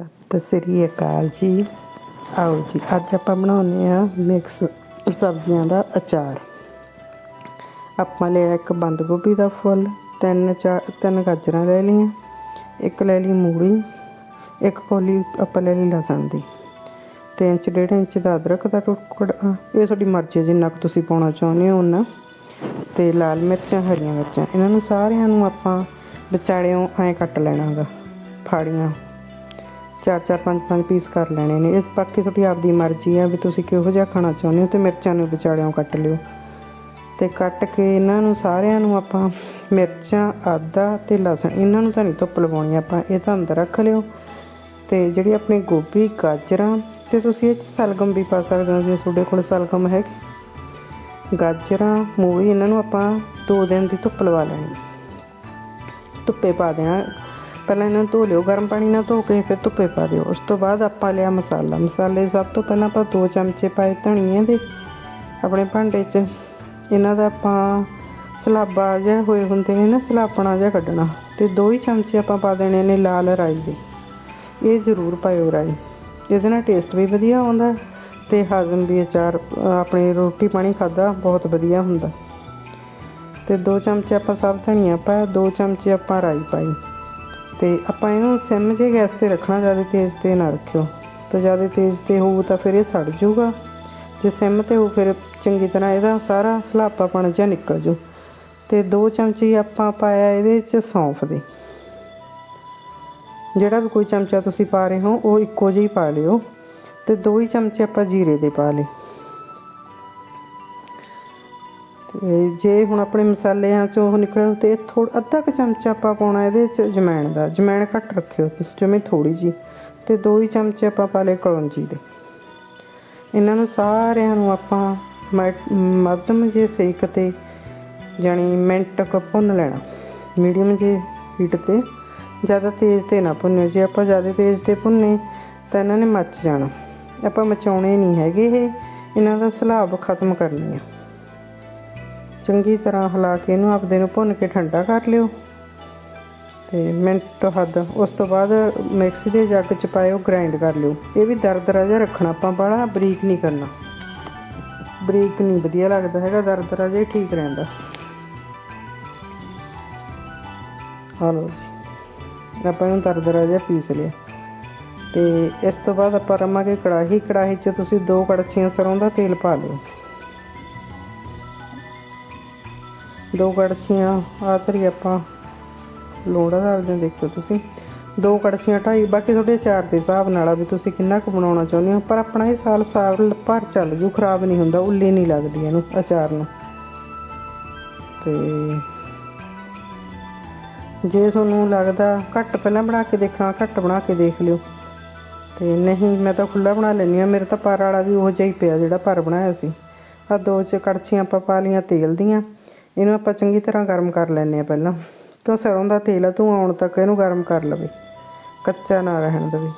ਸਤਿ ਸ੍ਰੀ ਅਕਾਲ ਜੀ। ਆਓ ਜੀ, ਅੱਜ ਆਪਾਂ ਬਣਾਉਂਦੇ ਆ ਮਿਕਸ ਸਬਜ਼ੀਆਂ ਦਾ ਅਚਾਰ। ਆਪਾਂ ਲਿਆ ਇੱਕ ਬੰਦ ਗੋਭੀ ਦਾ ਫੁੱਲ, ਤਿੰਨ ਚਾਰ, ਤਿੰਨ ਗਾਜਰਾਂ ਲੈ ਲਈਆਂ, ਇੱਕ ਲੈ ਲਈ ਮੂਲੀ, ਇੱਕ ਕੋਲੀ ਆਪਾਂ ਲੈ ਲਈ ਲਸਣ ਦੀ। ਤੇ ਇੰਚ, ਡੇਢ ਇੰਚ ਦਾ ਅਦਰਕ ਦਾ ਟੁਕੜਾ, ਇਹ ਤੁਹਾਡੀ ਮਰਜ਼ੀ ਜਿੰਨਾ ਕੁ ਤੁਸੀਂ ਪਾਉਣਾ ਚਾਹੁੰਦੇ ਹੋ ਉਹਨਾਂ ਤੇ ਲਾਲ ਮਿਰਚਾਂ, ਹਰੀਆਂ ਮਿਰਚਾਂ, ਇਹਨਾਂ ਨੂੰ ਸਾਰਿਆਂ ਨੂੰ ਆਪਾਂ ਵਿਚਾਲਿਓਂ ਐਂ ਕੱਟ ਲੈਣਾ ਗਾ, ਫਾੜੀਆਂ। ਚਾਰ ਚਾਰ, ਪੰਜ ਪੰਜ ਪੀਸ ਕਰ ਲੈਣੇ ਨੇ। ਇਸ ਬਾਕੀ ਤੁਹਾਡੀ ਆਪਦੀ ਮਰਜ਼ੀ ਆ ਵੀ ਤੁਸੀਂ ਕਿਹੋ ਜਿਹਾ ਖਾਣਾ ਚਾਹੁੰਦੇ ਹੋ ਤੇ ਮਿਰਚਾਂ ਨੂੰ ਵਿਚਾਲਿਓਂ ਕੱਟ ਲਿਓ। ਤੇ ਕੱਟ ਕੇ ਇਹਨਾਂ ਨੂੰ ਸਾਰਿਆਂ ਨੂੰ ਆਪਾਂ ਮਿਰਚਾਂ ਆਦਾ ਤੇ ਲਸਣ, ਇਹਨਾਂ ਨੂੰ ਤਾਂ ਨਹੀਂ ਧੁੱਪ ਲਵਾਉਣੀ ਆਪਾਂ, ਇਹ ਤਾਂ ਅੰਦਰ ਰੱਖ ਲਿਓ। ਤੇ ਜਿਹੜੀ ਆਪਣੀ ਗੋਭੀ, ਗਾਜਰਾਂ ਤੇ ਤੁਸੀਂ ਇਹ 'ਚ ਸਲਗਮ ਵੀ ਪਾ ਸਕਦੇ ਹੋ ਜੇ ਤੁਹਾਡੇ ਕੋਲ ਸਲਗਮ ਹੈ ਗਾਜਰਾਂ ਮੂਲੀ ਇਹਨਾਂ ਨੂੰ ਆਪਾਂ 2 ਦਿਨ ਦੀ ਧੁੱਪ ਲਵਾ ਲੈਣੀ। ਧੁੱਪੇ ਪਾ ਦੇਣਾ ਪਹਿਲਾਂ ਇਹਨਾਂ ਨੂੰ ਧੋ ਲਿਓ, ਗਰਮ ਪਾਣੀ ਨਾਲ ਧੋ ਕੇ ਫਿਰ ਧੁੱਪੇ ਪਾ ਦਿਓ। ਉਸ ਤੋਂ ਬਾਅਦ ਆਪਾਂ ਲਿਆ ਮਸਾਲਾ। ਮਸਾਲੇ ਸਭ ਤੋਂ ਪਹਿਲਾਂ ਆਪਾਂ 2 ਚਮਚੇ ਪਾਏ ਧਨੀਏ ਦੇ। ਆਪਣੇ ਭਾਂਡੇ 'ਚ ਇਹਨਾਂ ਦਾ ਆਪਾਂ ਸਲਾਬਾ ਜਿਹਾ ਹੋਏ ਹੁੰਦੇ ਨੇ ਨਾ, ਸਲਾਪਣਾ ਜਿਹਾ ਕੱਢਣਾ। ਤੇ ਦੋ ਹੀ ਚਮਚੇ ਆਪਾਂ ਪਾ ਦੇਣੇ ਨੇ ਲਾਲ ਰਾਈ ਦੇ। ਇਹ ਜ਼ਰੂਰ ਪਾਇਓ ਰਾਈ। ਇਹਦੇ ਨਾਲ ਟੇਸਟ ਵੀ ਵਧੀਆ ਆਉਂਦਾ ਤੇ ਹਜ਼ਮ ਵੀ ਅਚਾਰ, ਆਪਣੇ ਰੋਟੀ ਪਾਣੀ ਖਾਦਾ ਬਹੁਤ ਵਧੀਆ ਹੁੰਦਾ। ਤੇ ਦੋ ਚਮਚੇ ਆਪਾਂ ਸਭ ਧਨੀਆ ਪਾਇਆ, ਦੋ ਚਮਚੇ ਆਪਾਂ ਰਾਈ ਪਾਈ। ਤੇ ਆਪਾਂ ਇਹਨੂੰ ਸਿਮ ਜੇ ਗੈਸ ਤੇ ਰੱਖਣਾ, ਜ਼ਿਆਦਾ ਤੇਜ਼ ਤੇ ਨਾ ਰੱਖਿਓ। ਤਾਂ ਜ਼ਿਆਦਾ ਤੇਜ਼ ਤੇ ਹੋਊ ਤਾਂ ਫਿਰ ਇਹ ਸੜ ਜਾਊਗਾ। ਜੇ ਸਿਮ ਤੇ ਹੋ ਫਿਰ ਚੰਗੀ ਤਰ੍ਹਾਂ ਇਹਦਾ ਸਾਰਾ ਸਲਾਪਾਪਣ ਜਿਹਾ ਨਿਕਲ ਜੂ ਤੇ ਦੋ ਚਮਚੇ ਆਪਾਂ ਪਾਇਆ ਇਹਦੇ ਵਿੱਚ ਸੌਂਫ ਦੇ। ਜਿਹੜਾ ਵੀ ਕੋਈ ਚਮਚਾ ਤੁਸੀਂ ਪਾ ਰਹੇ ਹੋ, ਉਹ ਇੱਕੋ ਜਿਹਾ ਹੀ ਪਾ ਲਿਓ। ਤੇ ਦੋ ਹੀ ਚਮਚੇ ਆਪਾਂ ਜੀਰੇ ਦੇ ਪਾ ਲਏ। ਜੇ ਹੁਣ ਆਪਣੇ ਮਸਾਲਿਆਂ ਚੋਂ ਉਹ ਨਿਕਲੇ ਤੇ ਥੋੜਾ ਅੱਧਾ ਕੁ ਚਮਚਾ ਆਪਾਂ ਪਾਉਣਾ ਇਹਦੇ 'ਚ ਜਮੈਣ ਦਾ। ਜਮੈਣ ਘੱਟ ਰੱਖਿਓ ਜਿਵੇਂ ਥੋੜੀ ਜੀ ਤੇ ਦੋ ਹੀ ਚਮਚੇ ਆਪਾਂ ਪਾ ਲਏ ਕਲੌਂਜੀ ਦੇ। ਇਹਨਾਂ ਨੂੰ ਸਾਰਿਆਂ ਨੂੰ ਆਪਾਂ ਮੈ- ਮੱਧਮ ਜੇ ਸੇਕ ਤੇ ਜਾਣੀ ਮਿੰਟ ਕੁ ਭੁੰਨ ਲੈਣਾ। ਮੀਡੀਅਮ ਜੇ ਹੀਟ ਤੇ ਜ਼ਿਆਦਾ ਤੇਜ਼ ਤੇ ਨਾ ਭੁੰਨਿਓ। ਜੇ ਆਪਾਂ ਜ਼ਿਆਦਾ ਤੇਜ਼ ਤੇ ਭੁੰਨੇ ਤਾਂ ਇਹਨਾਂ ਨੇ ਮੱਚ ਜਾਣਾ। ਆਪਾਂ ਮਚਾਉਣੇ ਨਹੀਂ ਹੈਗੇ ਇਹ। ਇਹਨਾਂ ਦਾ ਸਲਾਬ ਖਤਮ ਕਰਨੀ ਆ। ਚੰਗੀ ਤਰ੍ਹਾਂ ਹਿਲਾ ਕੇ ਇਹਨੂੰ ਆਪਦੇ ਨੂੰ ਭੁੰਨ ਕੇ ਠੰਡਾ ਕਰ ਲਿਓ। ਤੇ ਮਿੰਟ ਹੱਦ, ਉਸ ਤੋਂ ਬਾਅਦ ਮਿਕਸੀ ਦੇ ਜੱਗ ਚ ਪਾਇਓ ਗ੍ਰਾਈਂਡ ਕਰ ਲਿਓ। ਇਹ ਵੀ ਦਰਦਰਾ ਜਿਹਾ ਰੱਖਣਾ, ਆਪਾਂ ਬਾਹਲਾ ਬਰੀਕ ਨਹੀਂ ਕਰਨਾ। ਬਰੀਕ ਨਹੀਂ, ਵਧੀਆ ਲੱਗਦਾ ਹੈਗਾ ਦਰਦਰਾ ਜਿਹਾ ਹੀ ਠੀਕ ਰਹਿੰਦਾ। ਆ ਆਪਾਂ ਇਹਨੂੰ ਦਰਦਰਾ ਜਿਹਾ ਪੀਸ ਲਿਆ। ਤੇ ਇਸ ਤੋਂ ਬਾਅਦ ਆਪਾਂ ਰਮਾਂਗੇ ਕੜਾਹੀ। ਕੜਾਹੀ 'ਚ ਤੁਸੀਂ ਦੋ ਕੜਛੀਆਂ ਸਰੋਂ ਦਾ ਤੇਲ ਪਾ ਲਿਓ। ਦੋ ਕੜਛੀਆਂ, ਆਖਰੀ ਆਪਾਂ ਲੋੜਾ ਕਰਦੇ ਹਾਂ ਦੇਖੋ ਤੁਸੀਂ। ਦੋ ਕੜਛੀਆਂ ਢਾਈ, ਬਾਕੀ ਤੁਹਾਡੇ ਅਚਾਰ ਦੇ ਹਿਸਾਬ ਨਾਲ ਆ ਵੀ ਤੁਸੀਂ ਕਿੰਨਾ ਕੁ ਬਣਾਉਣਾ ਚਾਹੁੰਦੇ ਹੋ। ਪਰ ਆਪਣਾ ਇਹ ਸਾਲ ਸਾਲ ਭਰ ਚੱਲ ਜੂ, ਖਰਾਬ ਨਹੀਂ ਹੁੰਦਾ, ਉੱਲੀ ਨਹੀਂ ਲੱਗਦੀ ਇਹਨੂੰ ਅਚਾਰ ਨੂੰ। ਤੇ ਜੇ ਤੁਹਾਨੂੰ ਲੱਗਦਾ ਘੱਟ ਪਹਿਲਾਂ ਬਣਾ ਕੇ ਦੇਖਣਾ ਘੱਟ ਬਣਾ ਕੇ ਦੇਖ ਲਿਓ। ਤੇ ਨਹੀਂ, ਮੈਂ ਤਾਂ ਖੁੱਲਾ ਬਣਾ ਲੈਂਦੀ ਆ ਮੇਰੇ ਤਾਂ ਪਰ ਵਾਲਾ ਵੀ ਉਹ ਜਿਹਾ ਹੀ ਪਿਆ ਜਿਹੜਾ ਪਰ ਬਣਾਇਆ ਸੀ। ਆ ਦੋ ਚ ਕੜਛੀਆਂ ਆਪਾਂ ਪਾ ਲੀਆਂ ਤੇਲ ਦੀਆਂ। ਇਹਨੂੰ ਆਪਾਂ ਚੰਗੀ ਤਰ੍ਹਾਂ ਗਰਮ ਕਰ ਲੈਂਦੇ ਆ ਪਹਿਲਾਂ। ਕਿਉਂ ਸਰੋਂ ਦਾ ਤੇਲ ਆ, ਤੂੰ ਆਉਣ ਤੱਕ ਇਹਨੂੰ ਗਰਮ ਕਰ ਲਵੇ। ਕੱਚਾ ਨਾ ਰਹਿਣ ਦੇਵੇ।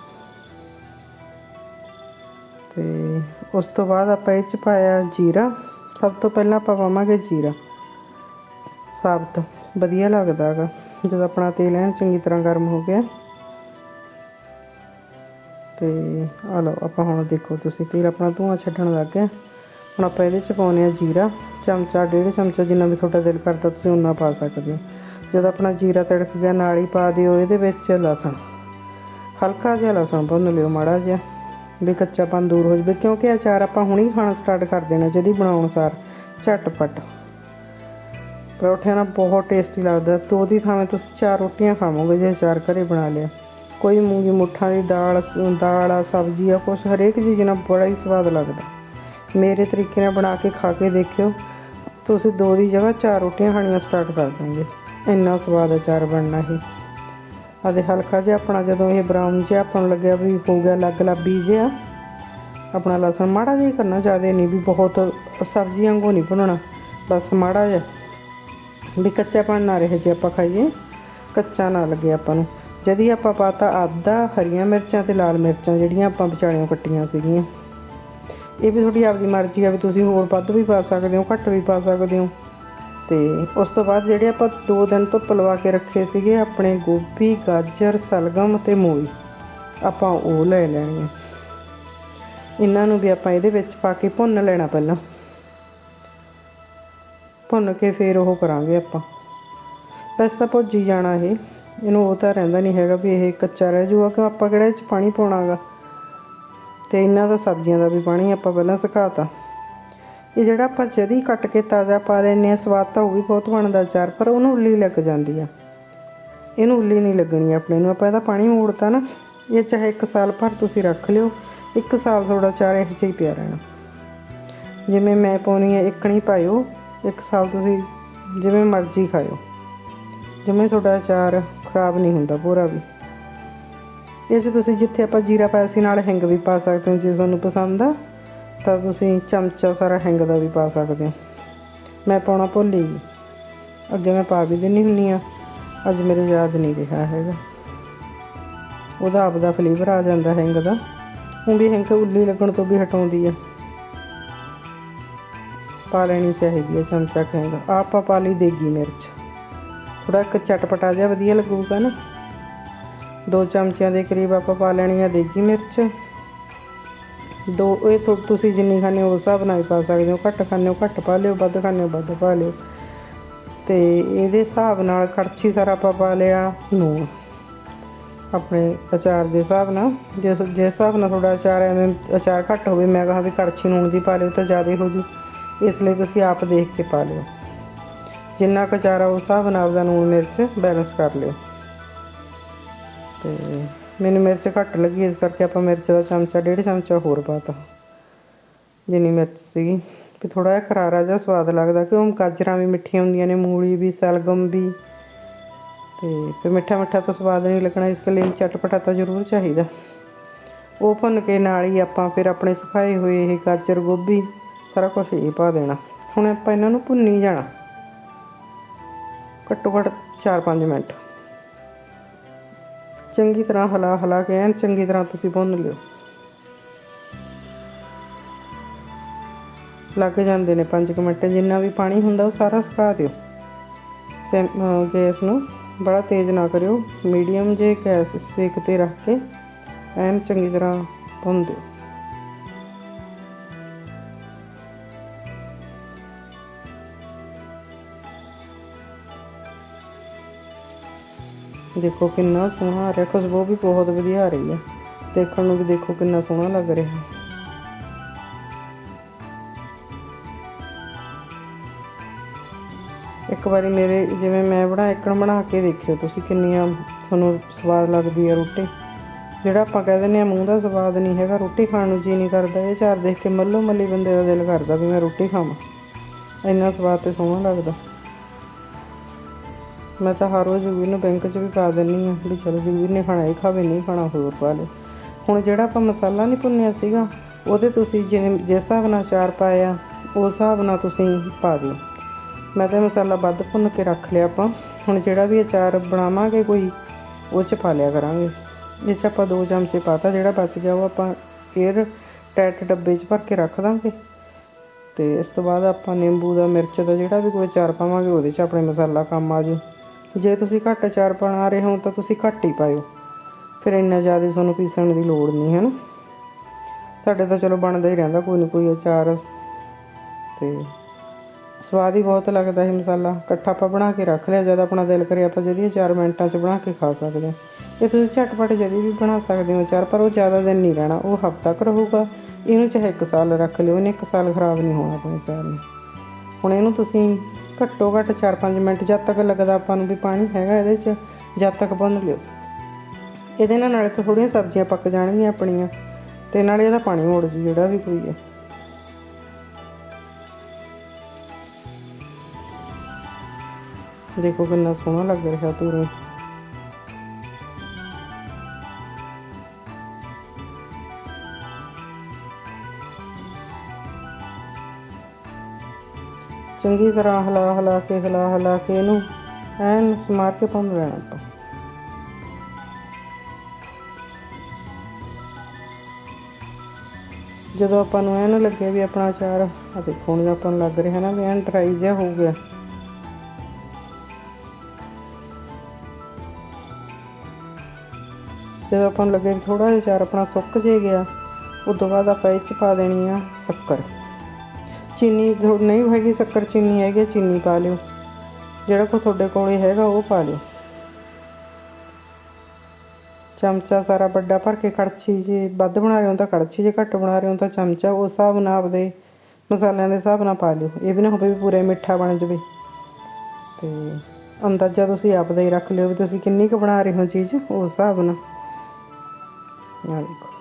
ਤੇ ਉਸ ਤੋਂ ਬਾਅਦ ਆਪਾਂ ਇਹ ਚ ਪਾਇਆ ਜੀਰਾ। ਸਭ ਤੋਂ ਪਹਿਲਾਂ ਆਪਾਂ ਪਾਵਾਂਗੇ ਜੀਰਾ। ਸਾਬਤ। ਵਧੀਆ ਲੱਗਦਾ ਹੈਗਾ। ਜਦੋਂ ਆਪਣਾ ਤੇਲ ਐਨ ਚੰਗੀ ਤਰ੍ਹਾਂ ਗਰਮ ਹੋ ਗਿਆ। ਤੇ ਆ ਲਓ, ਆਪਾਂ ਹੁਣ ਦੇਖੋ ਤੁਸੀਂ ਤੇਲ ਆਪਣਾ ਧੂਆਂ ਛੱਡਣ ਲੱਗ ਗਿਆ ਹੁਣ ਆਪਾਂ ਇਹਦੇ ਚ ਪਾਉਨੇ ਆ ਜੀਰਾ, ਚਮਚਾ, ਡੇਢ ਚਮਚਾ ਜਿੰਨਾ ਵੀ ਤੁਹਾਡਾ ਦਿਲ ਕਰਦਾ ਤੁਸੀਂ ਉਨਾ ਪਾ ਸਕਦੇ ਹੋ। ਜਦੋਂ ਆਪਣਾ ਜੀਰਾ ਤੜਕ ਗਿਆ, ਨਾਲ ਹੀ ਪਾ ਦਿਓ ਇਹਦੇ ਵਿੱਚ ਲਸਣ। ਹਲਕਾ ਜਿਹਾ ਲਸਣ ਭੁੰਨ ਲਿਓ, ਮਾੜਾ ਜਿਹਾ। ਵੀ ਕੱਚਾਪਨ ਦੂਰ ਹੋ ਜਾਵੇ, ਕਿਉਂਕਿ ਅਚਾਰ ਆਪਾਂ ਹੁਣੇ ਹੀ ਖਾਣਾ ਸਟਾਰਟ ਕਰ ਦੇਣਾ ਜਿਹਦੀ ਬਣਾਉਣ ਸਾਰ ਝਟਪਟ। ਪਰੌਠਿਆਂ ਨਾਲ ਬਹੁਤ ਟੇਸਟੀ ਲੱਗਦਾ। ਤੇ ਉਹਦੀ ਥਾਵੇਂ ਤੁਸੀਂ ਚਾਰ ਰੋਟੀਆਂ ਖਾਵੋਗੇ, ਜੇ ਅਚਾਰ ਘਰੇ ਬਣਾ ਲਿਆ। ਕੋਈ ਮੂੰਗੀ ਮੁੱਠਾ ਦੀ ਦਾਲ ਦਾਲ ਆ, ਸਬਜ਼ੀ ਆ, ਕੁਛ ਹਰੇਕ ਚੀਜ਼ ਨਾਲ ਬੜਾ ਹੀ ਸਵਾਦ ਲੱਗਦਾ। ਮੇਰੇ ਤਰੀਕੇ ਨਾਲ ਬਣਾ ਕੇ ਖਾ ਕੇ ਦੇਖਿਓ। ਤੁਸੀਂ ਦੋ ਦੀ ਜਗ੍ਹਾ ਚਾਰ ਰੋਟੀਆਂ ਖਾਣੀਆਂ ਸਟਾਰਟ ਕਰ ਦੋਗੇ ਇੰਨਾ ਸਵਾਦ ਅਚਾਰ ਬਣਨਾ ਹੀ ਆਦੇ ਹਲਕਾ ਜਿਹਾ ਆਪਣਾ ਜਦੋਂ ਇਹ ਬਰਾਊਨ ਜਿਹਾ ਆਪਾਂ ਨੂੰ ਲੱਗਿਆ ਵੀ ਹੋ ਗਿਆ ਲੱਗ ਲੱਬੀ ਜਿਹਾ। ਆਪਣਾ ਲਸਣ ਮਾੜਾ ਜਿਹਾ ਕਰਨਾ ਚਾਹਦੇ ਨਹੀਂ ਵੀ ਬਹੁਤ ਸਬਜ਼ੀ ਵਾਂਗੂ ਨਹੀਂ ਭੁੰਨਣਾ ਬਸ ਮਾੜਾ ਜਿਹਾ। ਵੀ ਕੱਚਾਪਣ ਨਾ ਰਹੇ ਜੇ ਆਪਾਂ ਖਾਈਏ। ਕੱਚਾ ਨਾ ਲੱਗੇ ਆਪਾਂ ਨੂੰ। ਜਦੀ ਆਪਾਂ ਪਾਤਾ ਆਦਾ ਹਰੀਆਂ ਮਿਰਚਾਂ ਤੇ ਲਾਲ ਮਿਰਚਾਂ ਜਿਹੜੀਆਂ ਆਪਾਂ ਵਿਚਾਲਿਓਂ ਕੱਟੀਆਂ ਸੀਗੀਆਂ। ਇਹ ਵੀ ਤੁਹਾਡੀ ਆਪਦੀ ਮਰਜ਼ੀ ਆ ਵੀ ਤੁਸੀਂ ਹੋਰ ਵੱਧ ਵੀ ਪਾ ਸਕਦੇ ਹੋ, ਘੱਟ ਵੀ ਪਾ ਸਕਦੇ ਹੋ। ਤੇ ਉਸ ਤੋਂ ਬਾਅਦ ਜਿਹੜੇ ਆਪਾਂ 2 ਦਿਨ ਧੁੱਪ ਲਵਾ ਕੇ ਰੱਖੇ ਸੀਗੇ, ਆਪਣੇ ਗੋਭੀ, ਗਾਜਰ, ਸਲਗਮ ਤੇ ਮੂਲੀ, ਆਪਾਂ ਉਹ ਲੈ ਲੈਣੀ ਹੈ ਇਹਨਾਂ ਨੂੰ ਵੀ ਆਪਾਂ ਇਹਦੇ ਵਿੱਚ ਪਾ ਕੇ ਭੁੰਨ ਲੈਣਾ ਪਹਿਲਾਂ। ਭੁੰਨ ਕੇ ਫਿਰ ਉਹ ਕਰਾਂਗੇ ਆਪਾਂ। ਵੈਸੇ ਤਾਂ ਭੁੱਜੀ ਜਾਣਾ ਇਹ। ਇਹਨੂੰ ਉਹ ਤਾਂ ਰਹਿੰਦਾ ਨਹੀਂ ਹੈਗਾ ਵੀ ਇਹ ਕੱਚਾ ਰਹਿ ਜੂਗਾ ਕਿ ਆਪਾਂ ਕਿਹੜਾ ਇਹ 'ਚ ਪਾਣੀ ਪਾਉਣਾਗਾ। ਤੇ ਇਹਨਾਂ ਦਾ ਸਬਜ਼ੀਆਂ ਦਾ ਵੀ ਪਾਣੀ ਆਪਾਂ ਪਹਿਲਾਂ ਸੁਕਾਤਾ। ਇਹ ਜਿਹੜਾ ਆਪਾਂ ਜਦੀ ਕੱਟ ਕੇ ਤਾਜ਼ਾ ਪਾ ਲੈਂਦੇ ਆ ਸਵਾਦ ਤਾਂ ਉਹ ਵੀ ਬਹੁਤ ਬਣਦਾ ਅਚਾਰ, ਪਰ ਉਹਨੂੰ ਉੱਲੀ ਲੱਗ ਜਾਂਦੀ ਆ। ਇਹਨੂੰ ਉੱਲੀ ਨਹੀਂ ਲੱਗਣੀ ਆਪਣੇ ਨੂੰ, ਆਪਾਂ ਇਹਦਾ ਪਾਣੀ ਮੋੜਤਾ ਨਾ, ਇਹ ਚਾਹੇ 1 ਸਾਲ ਭਰ ਤੁਸੀਂ ਰੱਖ ਲਿਓ 1 ਸਾਲ ਤੁਹਾਡਾ ਅਚਾਰ ਇਹੋ ਜਿਹਾ ਹੀ ਪਿਆ ਰਹਿਣਾ। ਜਿਵੇਂ ਮੈਂ ਪਾਉਣੀ ਹੈ ਇੱਕਣੀ ਪਾਇਓ 1 ਸਾਲ ਤੁਸੀਂ ਜਿਵੇਂ ਮਰਜ਼ੀ ਖਾਇਓ। ਜਿਵੇਂ ਤੁਹਾਡਾ ਅਚਾਰ ਖਰਾਬ ਨਹੀਂ ਹੁੰਦਾ ਪੂਰਾ ਵੀ। ਇਹ 'ਚ ਤੁਸੀਂ ਜਿੱਥੇ ਆਪਾਂ ਜੀਰਾ ਪਾਇਆ ਸੀ ਨਾਲ ਹਿੰਗ ਵੀ ਪਾ ਸਕਦੇ ਹੋ, ਜੇ ਤੁਹਾਨੂੰ ਪਸੰਦ ਆ, ਤਾਂ ਤੁਸੀਂ ਚਮਚਾ ਸਾਰਾ ਹਿੰਗ ਦਾ ਵੀ ਪਾ ਸਕਦੇ ਹੋ। ਮੈਂ ਪਾਉਣਾ ਭੁੱਲ ਗਈ ਅੱਗੇ ਮੈਂ ਪਾ ਵੀ ਦਿੰਦੀ ਹੁੰਨੀ ਆ। ਅੱਜ ਮੇਰੇ ਯਾਦ ਨਹੀਂ ਰਿਹਾ ਹੈਗਾ। ਉਹਦਾ ਆਪਦਾ ਫਲੇਵਰ ਆ ਜਾਂਦਾ ਹਿੰਗ ਦਾ। ਹੁਣ ਵੀ ਹਿੰਗ ਉੱਲੀ ਲੱਗਣ ਤੋਂ ਵੀ ਹਟਾਉਂਦੀ ਆ। ਪਾ ਲੈਣੀ ਚਾਹੀਦੀ ਹੈ ਚਮਚਾ ਹਿੰਗ। ਆਪਾਂ ਪਾ ਲਈ ਦੇਗੀ ਮਿਰਚ। ਥੋੜਾ ਇੱਕ ਚਟਪਟਾ ਜਿਹਾ ਵਧੀਆ ਲੱਗੂਗਾ ਨਾ। ਦੋ ਚਮਚਿਆਂ ਦੇ ਕਰੀਬ ਆਪਾਂ ਪਾ ਲੈਣੀ ਆ ਦੇਗੀ ਮਿਰਚ। ਦੋ, ਇਹ ਤੁਸੀਂ ਜਿੰਨੀ ਖਾਣੇ ਉਸ ਹਿਸਾਬ ਨਾਲ ਹੀ ਪਾ ਸਕਦੇ ਹੋ। ਘੱਟ ਖਾਣੇ ਹੋ, ਘੱਟ ਪਾ ਲਿਓ, ਵੱਧ ਖਾਣੇ ਹੋ, ਵੱਧ ਪਾ ਲਿਓ। ਤੇ ਇਹਦੇ ਹਿਸਾਬ ਨਾਲ ਕੜਛੀ ਸਾਰਾ ਆਪਾਂ ਪਾ ਲਿਆ, ਨੂਣ। ਆਪਣੇ ਅਚਾਰ ਦੇ ਹਿਸਾਬ ਨਾਲ। ਜਿਸ ਜਿਸ ਹਿਸਾਬ ਨਾਲ ਤੁਹਾਡਾ ਅਚਾਰ ਐਵੇਂ, ਅਚਾਰ ਘੱਟ ਹੋਵੇ, ਮੈਂ ਕਹਾਂ ਵੀ ਕੜਛੀ ਨੂਣ ਦੀ ਪਾ ਲਿਓ ਤਾਂ ਜ਼ਿਆਦਾ ਹੋ ਜੂ। ਇਸ ਲਈ ਤੁਸੀਂ ਆਪ ਦੇਖ ਕੇ ਪਾ ਲਿਓ। ਜਿੰਨਾ ਕੁ ਅਚਾਰ ਆ ਉਸ ਹਿਸਾਬ ਨਾਲ ਆਪਦਾ ਨੂਣ ਮਿਰਚ ਬੈਲੈਂਸ ਕਰ ਲਿਓ। ਤੇ ਮੈਨੂੰ ਮਿਰਚ ਘੱਟ ਲੱਗੀ, ਇਸ ਕਰਕੇ ਆਪਾਂ ਮਿਰਚ ਦਾ ਚਮਚਾ, ਡੇਢ ਚਮਚਾ ਹੋਰ ਪਾਤਾ ਜਿੰਨੀ ਮਿਰਚ ਸੀਗੀ। ਵੀ ਥੋੜਾ ਜਿਹਾ ਖਰਾਰਾ ਜਿਹਾ ਸਵਾਦ ਲੱਗਦਾ, ਕਿਉਂ ਗਾਜਰਾਂ ਵੀ ਮਿੱਠੀਆਂ ਹੁੰਦੀਆਂ ਨੇ, ਮੂਲੀ ਵੀ, ਸਲਗਮ ਵੀ। ਤੇ ਫਿਰ ਮਿੱਠਾ ਮਿੱਠਾ ਤਾਂ ਸਵਾਦ ਨਹੀਂ ਲੱਗਣਾ, ਇਸ ਲਈ ਚਟਪਟਾ ਤਾਂ ਜ਼ਰੂਰ ਚਾਹੀਦਾ। ਉਹ ਭੁੰਨ ਕੇ ਨਾਲ ਹੀ ਆਪਾਂ ਫਿਰ ਆਪਣੇ ਸੁਕਾਏ ਹੋਏ ਇਹ ਗਾਜਰ, ਗੋਭੀ, ਸਾਰਾ ਕੁਝ ਇਹ ਪਾ ਦੇਣਾ। ਹੁਣ ਆਪਾਂ ਇਹਨਾਂ ਨੂੰ ਭੁੰਨੀ ਜਾਣਾ। ਘੱਟੋ ਘੱਟ 4-5 ਮਿੰਟ। ਚੰਗੀ ਤਰ੍ਹਾਂ ਹਲਾ ਹਲਾ ਕੇ ਐਨ ਚੰਗੀ ਤਰ੍ਹਾਂ ਤੁਸੀਂ ਭੁੰਨ ਲਿਓ। ਲੱਗ ਜਾਂਦੇ ਨੇ 5 ਮਿੰਟ, ਜਿੰਨਾ ਵੀ ਪਾਣੀ ਹੁੰਦਾ ਉਹ ਸਾਰਾ ਸੁਕਾ ਦਿਓ। ਗੈਸ ਨੂੰ ਬੜਾ ਤੇਜ਼ ਨਾ ਕਰਿਓ। ਮੀਡੀਅਮ ਜੇ ਗੈਸ ਸੇਕ ਤੇ ਰੱਖ ਕੇ ਐਨ ਚੰਗੀ ਤਰ੍ਹਾਂ ਭੁੰਨ ਦਿਓ। ਦੇਖੋ ਕਿੰਨਾ ਸੋਹਣਾ ਆ ਰਿਹਾ, ਖੁਸ਼ਬੂ ਵੀ ਬਹੁਤ ਵਧੀਆ ਆ ਰਹੀ ਹੈ ਦੇਖਣ ਨੂੰ ਵੀ ਦੇਖੋ ਕਿੰਨਾ ਸੋਹਣਾ ਲੱਗ ਰਿਹਾ। ਹੈ ਇੱਕ ਵਾਰੀ ਮੇਰੇ ਜਿਵੇਂ ਮੈਂ ਬਣਾ ਇੱਕਣ ਬਣਾ ਕੇ ਦੇਖਿਓ ਤੁਸੀਂ ਕਿੰਨੀਆਂ ਤੁਹਾਨੂੰ ਸਵਾਦ ਲੱਗਦੀ ਹੈ ਰੋਟੀ। ਜਿਹੜਾ ਆਪਾਂ ਕਹਿ ਦਿੰਦੇ ਆ ਮੂੰਹ ਦਾ ਸਵਾਦ ਨਹੀਂ ਹੈਗਾ, ਰੋਟੀ ਖਾਣ ਨੂੰ ਜੀ ਨਹੀਂ ਕਰਦਾ। ਇਹ ਚਾਰ ਦੇਖ ਕੇ ਮੱਲੋ ਮੱਲੀ ਬੰਦੇ ਦਾ ਦਿਲ ਕਰਦਾ ਵੀ ਮੈਂ ਰੋਟੀ ਖਾਵਾਂ। ਇੰਨਾ ਸਵਾਦ ਤੇ ਸੋਹਣਾ ਲੱਗਦਾ। ਮੈਂ ਤਾਂ ਹਰ ਰੋਜ਼ ਜੁਗਵੀਰ ਨੂੰ ਬੈਂਕ 'ਚ ਵੀ ਪਾ ਦਿੰਨੀ ਆ ਵੀ ਚਲੋ ਜੁਗਵੀਰ ਨੇ ਖਾਣਾ ਇਹ ਖਾਵੇ, ਨਹੀਂ ਖਾਣਾ ਹੋਰ ਪਾ ਲਓ। ਹੁਣ ਜਿਹੜਾ ਆਪਾਂ ਮਸਾਲਾ ਨਹੀਂ ਭੁੰਨਿਆ ਸੀਗਾ, ਉਹਦੇ ਤੁਸੀਂ ਜਿਵੇਂ ਜਿਸ ਹਿਸਾਬ ਨਾਲ ਚਾਰ ਪਾਇਆ, ਉਸ ਹਿਸਾਬ ਨਾਲ ਤੁਸੀਂ ਪਾ ਦਿਓ। ਮੈਂ ਤਾਂ ਮਸਾਲਾ ਵੱਧ ਭੁੰਨ ਕੇ ਰੱਖ ਲਿਆ ਆਪਾਂ। ਹੁਣ ਜਿਹੜਾ ਵੀ ਅਚਾਰ ਬਣਾਵਾਂਗੇ ਕੋਈ, ਉਹ 'ਚ ਪਾ ਲਿਆ ਕਰਾਂਗੇ। ਇਸ 'ਚ ਆਪਾਂ ਦੋ ਚਮਚੇ ਪਾਤਾ ਜਿਹੜਾ ਬਚ ਗਿਆ, ਉਹ ਆਪਾਂ ਏਅਰ ਟੈਟ ਡੱਬੇ 'ਚ ਭਰ ਕੇ ਰੱਖ ਦਾਂਗੇ। ਤੇ ਇਸ ਤੋਂ ਬਾਅਦ ਆਪਾਂ ਨਿੰਬੂ ਦਾ ਮਿਰਚ ਦਾ ਜਿਹੜਾ ਵੀ ਕੋਈ ਅਚਾਰ ਪਾਵਾਂਗੇ, ਉਹਦੇ 'ਚ ਆਪਣੇ ਮਸਾਲਾ ਕੰਮ ਆ ਜੂ ਜੇ ਤੁਸੀਂ ਘੱਟ ਅਚਾਰ ਬਣਾ ਰਹੇ ਹੋ ਤਾਂ ਤੁਸੀਂ ਘੱਟ ਹੀ ਪਾਇਓ। ਫਿਰ ਇੰਨਾ ਜ਼ਿਆਦਾ ਤੁਹਾਨੂੰ ਪੀਸਣ ਦੀ ਲੋੜ ਨਹੀਂ, ਹੈ ਨਾ? ਸਾਡੇ ਤਾਂ ਚਲੋ ਬਣਦਾ ਹੀ ਰਹਿੰਦਾ ਕੋਈ ਨਾ ਕੋਈ ਅਚਾਰ। ਤੇ ਸਵਾਦ ਹੀ ਬਹੁਤ ਲੱਗਦਾ ਇਹ ਮਸਾਲਾ। ਇਕੱਠਾ ਆਪਾਂ ਬਣਾ ਕੇ ਰੱਖ ਲਿਆ, ਜਦ ਆਪਣਾ ਦਿਲ ਕਰੇ ਆਪਾਂ ਜਦੀ 4 ਮਿੰਟਾਂ 'ਚ ਬਣਾ ਕੇ ਖਾ ਸਕਦੇ ਹਾਂ। ਇਹ ਤੁਸੀਂ ਝਟਪਟ ਜਦੀ ਵੀ ਬਣਾ ਸਕਦੇ ਹੋ ਅਚਾਰ, ਪਰ ਉਹ ਜ਼ਿਆਦਾ ਦਿਨ ਨਹੀਂ ਰਹਿਣਾ, ਉਹ ਹਫ਼ਤਾ ਕੁ ਰਹੂਗਾ। ਇਹਨੂੰ ਚਾਹੇ ਇੱਕ ਸਾਲ ਰੱਖ ਲਿਓ, ਇਹਨੇ ਇੱਕ ਸਾਲ ਖਰਾਬ ਨਹੀਂ ਹੋਣਾ ਆਪਣੇ ਅਚਾਰ ਨੇ। ਹੁਣ ਇਹਨੂੰ ਤੁਸੀਂ ਘੱਟੋ ਘੱਟ 4-5 ਮਿੰਟ ਜਦ ਤੱਕ ਲੱਗਦਾ ਆਪਾਂ ਨੂੰ ਵੀ ਪਾਣੀ ਹੈਗਾ ਇਹਦੇ 'ਚ, ਜਦ ਤੱਕ ਭੁੰਨ ਲਿਓ। ਇਹਦੇ ਨਾਲ ਨਾਲੇ ਤਾਂ ਥੋੜੀਆਂ ਸਬਜ਼ੀਆਂ ਪੱਕ ਜਾਣਗੀਆਂ ਆਪਣੀਆਂ, ਤੇ ਨਾਲੇ ਇਹਦਾ ਪਾਣੀ ਮੋੜ ਜੂ ਜਿਹੜਾ ਵੀ ਕੋਈ ਹੈ। ਦੇਖੋ ਕਿੰਨਾ ਸੋਹਣਾ ਲੱਗ ਰਿਹਾ ਤੂਰੇ ਚੰਗੀ ਤਰ੍ਹਾਂ ਹਲਾ ਹਲਾ ਕੇ, ਹਲਾ ਹਲਾ ਕੇ ਇਹਨੂੰ ਐਨ ਸਮਾਰ ਕੇ ਭੁੰਨ ਲੈਣਾ ਆਪਾਂ। ਜਦੋਂ ਆਪਾਂ ਨੂੰ ਐਨ ਲੱਗੇ ਵੀ ਆਪਣਾ ਅਚਾਰ ਆ ਦੇਖੋ ਹੁਣ ਆਪਾਂ ਨੂੰ ਲੱਗ ਰਿਹਾ ਨਾ ਵੀ ਐਨ ਡਰਾਈ ਜਿਹਾ ਹੋ ਗਿਆ। ਜਦੋਂ ਆਪਾਂ ਨੂੰ ਲੱਗੇ ਵੀ ਥੋੜਾ ਜਿਹਾ ਅਚਾਰ ਆਪਣਾ ਸੁੱਕ ਜੇ ਗਿਆ ਉਸ ਤੋਂ ਬਾਅਦ ਆਪਾਂ ਇਹ 'ਚ ਪਾ ਦੇਣੀ ਆ ਸ਼ੱਕਰ। ਚੀਨੀ ਥੋ- ਨਹੀਂ ਹੈਗੀ ਸ਼ੱਕਰ ਚੀਨੀ ਹੈਗੀ, ਚੀਨੀ ਪਾ ਲਿਓ। ਜਿਹੜਾ ਕੋ ਤੁਹਾਡੇ ਕੋਲੇ ਹੈਗਾ, ਉਹ ਪਾ ਲਿਓ। ਚਮਚਾ ਸਾਰਾ ਵੱਡਾ ਭਰ ਕੇ ਕੜਛੀ ਜੇ ਵੱਧ ਬਣਾ ਰਹੇ ਹੋ ਤਾਂ ਕੜਛੀ ਜੇ ਘੱਟ ਬਣਾ ਰਹੇ ਹੋ ਤਾਂ ਚਮਚਾ ਉਸ ਹਿਸਾਬ ਨਾਲ ਆਪਦੇ ਮਸਾਲਿਆਂ ਦੇ ਹਿਸਾਬ ਨਾਲ ਪਾ ਲਿਓ। ਇਹ ਵੀ ਨਾ ਹੋਵੇ ਵੀ ਪੂਰੇ ਮਿੱਠਾ ਬਣ ਜਾਵੇ। ਤੇ ਅੰਦਾਜ਼ਾ ਤੁਸੀਂ ਆਪਦਾ ਹੀ ਰੱਖ ਲਿਓ ਵੀ ਤੁਸੀਂ ਕਿੰਨੀ ਕੁ ਬਣਾ ਰਹੇ ਹੋ ਚੀਜ਼, ਉਸ ਹਿਸਾਬ ਨਾਲ। ਆਹ ਦੇਖੋ।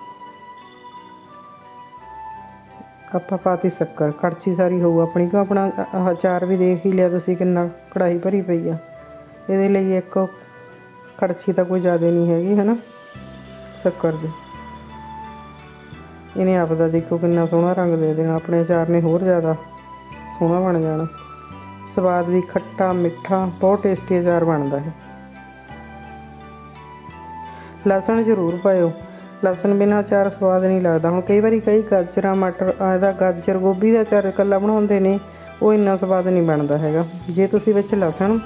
ਆਪਾਂ ਪਾਤੀ ਸ਼ੱਕਰ? ਕੜਛੀ ਸਾਰੀ ਹੋਊ ਆਪਣੀ, ਕਿਉਂ ਆਪਣਾ ਆਹ ਅਚਾਰ ਵੀ ਦੇਖ ਹੀ ਲਿਆ ਤੁਸੀਂ ਕਿੰਨਾ ਕੜਾਈ ਭਰੀ ਪਈ ਆ। ਇਹਦੇ ਲਈ ਇੱਕ ਕੜਛੀ ਤਾਂ ਕੋਈ ਜ਼ਿਆਦਾ ਨਹੀਂ ਹੈਗੀ ਹੈ ਨਾ ਸ਼ੱਕਰ ਦੀ। ਇਹਨੇ ਆਪਦਾ ਦੇਖੋ ਕਿੰਨਾ ਸੋਹਣਾ ਰੰਗ ਦੇ ਦੇਣਾ, ਆਪਣੇ ਅਚਾਰ ਨੇ ਹੋਰ ਜ਼ਿਆਦਾ ਸੋਹਣਾ ਬਣ ਜਾਣਾ। ਸਵਾਦ ਵੀ ਖੱਟਾ, ਮਿੱਠਾ, ਬਹੁਤ ਟੇਸਟੀ ਅਚਾਰ ਬਣਦਾ ਹੈ ਲਸਣ ਜ਼ਰੂਰ ਪਾਇਓ। ਲਸਣ ਬਿਨਾਂ ਅਚਾਰ ਸਵਾਦ ਨਹੀਂ ਲੱਗਦਾ। ਹੁਣ ਕਈ ਵਾਰੀ ਕਈ ਗਾਜਰਾਂ ਮਟਰ ਆਹ ਇਹਦਾ ਗਾਜਰ ਗੋਭੀ ਦਾ ਅਚਾਰ ਇਕੱਲਾ ਬਣਾਉਂਦੇ ਨੇ ਉਹ ਇੰਨਾ ਸਵਾਦ ਨਹੀਂ ਬਣਦਾ ਹੈਗਾ। ਜੇ ਤੁਸੀਂ ਵਿੱਚ ਲਸਣ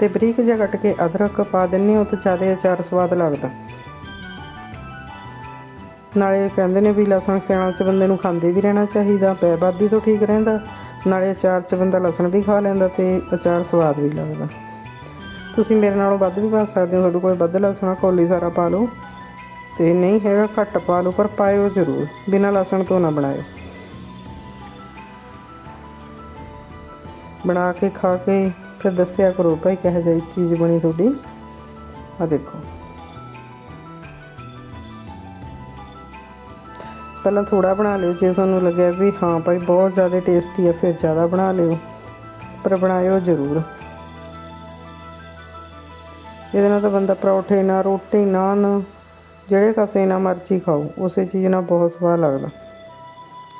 ਤੇ ਬਰੀਕ ਜਿਹਾ ਕੱਟ ਕੇ ਅਦਰਕ ਪਾ ਦਿੰਦੇ ਹੋ ਤਾਂ ਜ਼ਿਆਦਾ ਅਚਾਰ ਸਵਾਦ ਲੱਗਦਾ। ਨਾਲੇ ਕਹਿੰਦੇ ਨੇ ਵੀ ਲਸਣ ਸਿਆਣਾ ਚ ਬੰਦੇ ਨੂੰ ਖਾਂਦੇ ਵੀ ਰਹਿਣਾ ਚਾਹੀਦਾ ਪੈਬਾਦੀ ਤੋਂ ਠੀਕ ਰਹਿੰਦਾ। ਨਾਲੇ ਅਚਾਰ ਚ ਬੰਦਾ ਲਸਣ ਵੀ ਖਾ ਲੈਂਦਾ ਤੇ ਅਚਾਰ ਸਵਾਦ ਵੀ ਲੱਗਦਾ। ਤੁਸੀਂ ਮੇਰੇ ਨਾਲੋਂ ਵੱਧ ਵੀ ਪਾ ਸਕਦੇ ਹੋ ਤੁਹਾਡੇ ਕੋਲ ਵੱਧ ਲਸਣ ਆ, ਕੌਲੀ ਸਾਰਾ ਪਾ ਲਓ। ਤੇ ਨਹੀਂ ਹੈਗਾ ਘੱਟ ਪਾ ਲਓ ਪਰ ਪਾਇਓ ਜ਼ਰੂਰ, ਬਿਨਾਂ ਲਸਣ ਤੋਂ ਨਾ ਬਣਾਇਓ। ਬਣਾ ਕੇ ਖਾ ਕੇ ਫਿਰ ਦੱਸਿਆ ਕਰੋ ਭਾਈ ਕਿਹੋ ਜਿਹੀ ਚੀਜ਼ ਬਣੀ ਤੁਹਾਡੀ। ਆ ਦੇਖੋ। ਪਹਿਲਾਂ ਥੋੜਾ ਬਣਾ ਲਿਓ, ਜੇ ਤੁਹਾਨੂੰ ਲੱਗਿਆ ਵੀ ਹਾਂ ਭਾਈ ਬਹੁਤ ਜ਼ਿਆਦਾ ਟੇਸਟੀ ਹੈ ਫਿਰ ਜ਼ਿਆਦਾ ਬਣਾ ਲਿਓ, ਪਰ ਬਣਾਇਓ ਜ਼ਰੂਰ। ਇਹਦੇ ਨਾਲ ਤਾਂ ਬੰਦਾ ਪਰੌਠੇ ਨਾਲ ਰੋਟੀ ਨਾਨ ਜਿਹੜੇ ਕਸੇ ਨਾਲ ਮਰਜ਼ੀ ਖਾਓ, ਉਸੇ ਚੀਜ਼ ਨਾਲ ਬਹੁਤ ਸਵਾਦ ਲੱਗਦਾ।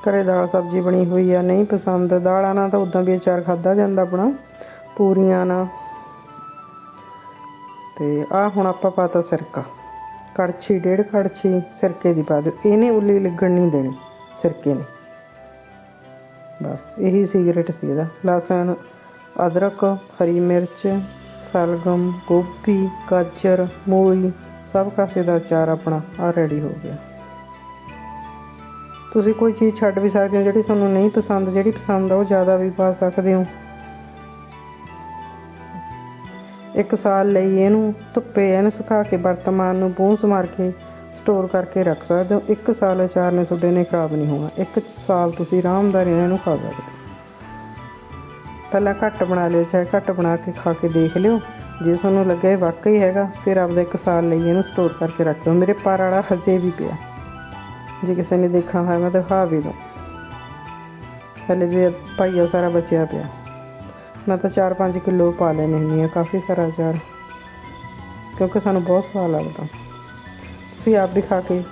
ਘਰੇ ਦਾਲ ਸਬਜ਼ੀ ਬਣੀ ਹੋਈ ਆ, ਨਹੀਂ ਪਸੰਦ, ਦਾਲਾਂ ਨਾਲ ਤਾਂ ਉਦਾਂ ਵੀ ਅਚਾਰ ਖਾਦਾ ਜਾਂਦਾ ਆਪਣਾ, ਪੂਰੀਆਂ ਨਾਲ। ਤੇ ਆ ਹੁਣ ਆਪਾਂ ਪਾਤਾ ਸਿਰਕਾ, ਕੜਛੀ, ਡੇਢ ਕੜਛੀ ਸਿਰਕੇ ਦੀ ਪਾ ਦਿਓ, ਇਹਨੇ ਉੱਲੀ ਲੱਗਣ ਨਹੀਂ ਦੇਣੀ ਸਿਰਕੇ ਨੇ। ਬਸ, ਇਹੀ ਸੀਕ੍ਰੇਟ ਸੀ ਇਹਦਾ। ਲਸਣ, ਅਦਰਕ, ਹਰੀ ਮਿਰਚ, ਸਲਗਮ, ਗੋਭੀ, ਗਾਜਰ, ਮੂਲੀ ਸਭ ਕਾਸੇ ਦਾ ਅਚਾਰ ਆਪਣਾ ਆ ਰੈਡੀ ਹੋ ਗਿਆ। ਤੁਸੀਂ ਕੋਈ ਚੀਜ਼ ਛੱਡ ਵੀ ਸਕਦੇ ਹੋ, ਜਿਹੜੀ ਤੁਹਾਨੂੰ ਨਹੀਂ ਪਸੰਦ, ਜਿਹੜੀ ਪਸੰਦ ਆ, ਉਹ ਜ਼ਿਆਦਾ ਵੀ ਪਾ ਸਕਦੇ ਹੋ। ਇੱਕ ਸਾਲ ਲਈ ਇਹਨੂੰ ਧੁੱਪੇ ਐਨ ਸੁਕਾ ਕੇ, ਵਰਤਮਾਨ ਨੂੰ ਬੂੰਸ ਮਾਰ ਕੇ ਸਟੋਰ ਕਰਕੇ ਰੱਖ ਸਕਦੇ ਹੋ। ਇੱਕ ਸਾਲ ਅਚਾਰ ਨੇ ਤੁਹਾਡੇ ਨੇ ਖਰਾਬ ਨਹੀਂ ਹੋਣਾ। ਇੱਕ ਸਾਲ ਤੁਸੀਂ ਆਰਾਮਦਾਰੀ ਇਹਨਾਂ ਨੂੰ ਖਾ ਸਕਦੇ ਹੋ। ਪਹਿਲਾਂ ਘੱਟ ਬਣਾ ਲਿਓ, ਚਾਹੇ ਘੱਟ ਬਣਾ ਕੇ ਖਾ ਕੇ ਦੇਖ ਲਿਓ। ਜੇ ਤੁਹਾਨੂੰ ਲੱਗਿਆ ਇਹ ਵਾਕਈ ਹੈਗਾ, ਫਿਰ ਆਪਦਾ ਇੱਕ ਸਾਲ ਲਈ ਇਹਨੂੰ ਸਟੋਰ ਕਰਕੇ ਰੱਖ ਰੱਖਿਓ ਮੇਰੇ ਪਰ ਵਾਲਾ ਹਜੇ ਵੀ ਪਿਆ। ਜੇ ਕਿਸੇ ਨੇ ਦੇਖਣਾ ਹੋਇਆ, ਮੈਂ ਦਿਖਾ ਵੀ ਦੂੰ ਹਲੇ ਵੀ ਪਾਈਆ ਸਾਰਾ ਬਚਿਆ ਪਿਆ। ਮੈਂ ਤਾਂ 4-5 ਕਿਲੋ ਪਾ ਲੈਣੀ ਹੁੰਦੀ ਆ ਕਾਫੀ ਸਾਰਾ ਅਚਾਰ। ਕਿਉਂਕਿ ਸਾਨੂੰ ਬਹੁਤ ਸਵਾਦ ਲੱਗਦਾ। ਤੁਸੀਂ ਆਪ ਵੀ ਖਾ ਕੇ